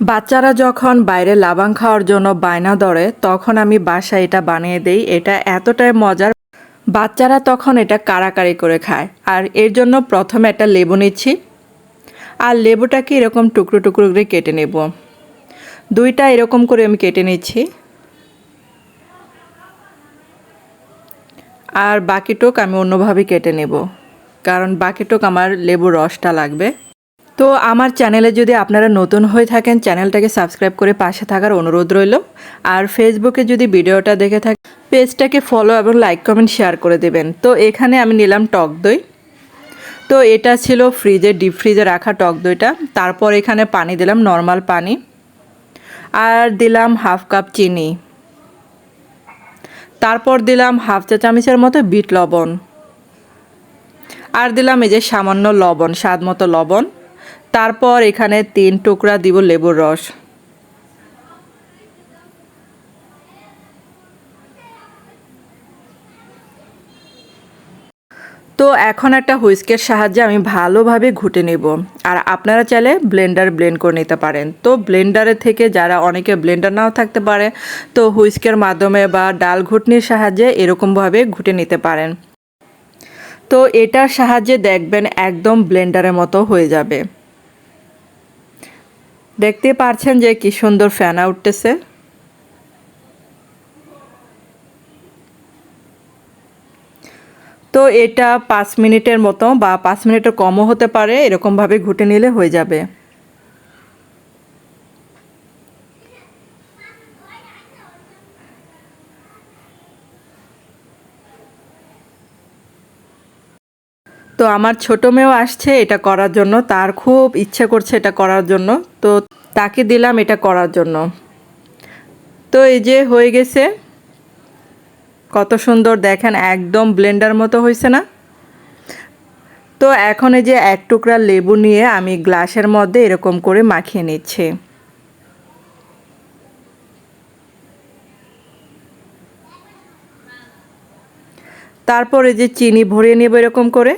বাচ্চারা যখন বাইরে লাবাং খাওয়ার জন্য বায়না ধরে, তখন আমি বাসায় এটা বানিয়ে দেই। এটা এতটাই মজার। বাচ্চারা তখন এটা কারাকারি করে খায়। আর এর জন্য প্রথমে একটা লেবু নিচ্ছি। আর লেবুটাকে এরকম টুকরো টুকরো করে কেটে নেব। দুইটা এরকম করে আমি কেটে নিচ্ছি। আর বাকিটুক আমি অন্যভাবে কেটে নেব। কারণ বাকিটুক আমার লেবুর রসটা লাগবে। তো আমার চ্যানেলে যদি আপনারা নতুন হয়ে থাকেন, চ্যানেলটাকে সাবস্ক্রাইব করে পাশে থাকার অনুরোধ রইল। আর ফেসবুকে যদি ভিডিওটা দেখে থাকেন পেজটাকে ফলো এবং লাইক কমেন্ট শেয়ার করে দেবেন। তো এখানে আমি নিলাম টক দই। তো এটা ছিল ফ্রিজে ডিপ ফ্রিজে রাখা টক দইটা। তারপর এখানে পানি দিলাম নর্মাল পানি। আর দিলাম হাফ কাপ চিনি। তারপর দিলাম হাফ চা চামচের মতো বিট লবণ। আর দিলাম এই যে সামান্য লবণ, স্বাদ মতো লবণ। তারপর এখানে তিন টুকরা দিব লেবুর রস। তো এখন একটা হুইস্কের সাহায্যে আমি ভালোভাবে ঘুটে নেব। আর আপনারা চাইলে ব্লেন্ডার ব্লেন্ড করে নিতে পারেন। তো ব্লেন্ডারের থেকে যারা অনেকে ব্লেন্ডার নাও থাকতে পারে, তো হুইস্কের মাধ্যমে বা ডাল ঘুটনির সাহায্যে এরকমভাবে ঘুটে নিতে পারেন। তো এটার সাহায্যে দেখবেন একদম ব্লেন্ডারের মতো হয়ে যাবে। দেখতে পারছেন যে কি সুন্দর ফ্যান উঠতেছে। তো এটা পাঁচ মিনিটের মতো বা পাঁচ মিনিটের কমও হতে পারে, এরকমভাবে ঘুটে নিলে হয়ে যাবে। তো আমার ছোটো মেয়েও আসছে, এটা করার জন্য। তার খুব ইচ্ছে করছে এটা করার জন্য। তো তাকে দিলাম এটা করার জন্য। তো এই যে হয়ে গেছে। কত সুন্দর, দেখেন, একদম ব্লেন্ডার মতো হয়েছে না? তো এখন এই যে এক টুকরা লেবু নিয়ে আমি গ্লাসের মধ্যে এরকম করে মাখিয়ে নিচ্ছি। তারপরে যে চিনি ভরিয়ে নেব এরকম করে।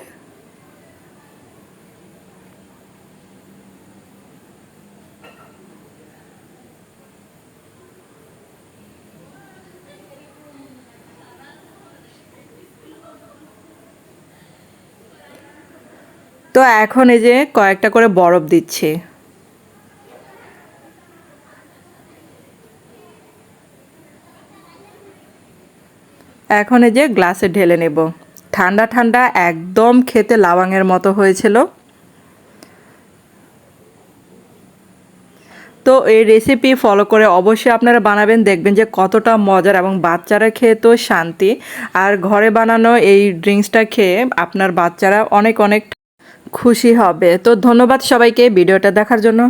তো এখন এই যে কয়েকটা করে বরফ দিচ্ছি। এখন এই যে গ্লাসে ঢেলে নেব। ঠান্ডা ঠান্ডা একদম খেতে লাওয়াঙের মতো হয়েছিল। তো এই রেসিপি ফলো করে অবশ্যই আপনারা বানাবেন, দেখবেন যে কতটা মজার এবং বাচ্চারা খেয়ে তো শান্তি। আর ঘরে বানানো এই ড্রিঙ্কসটা খেয়ে আপনার বাচ্চারা অনেক অনেক খুশি হবে। তো ধন্যবাদ সবাইকে ভিডিওটা দেখার জন্য।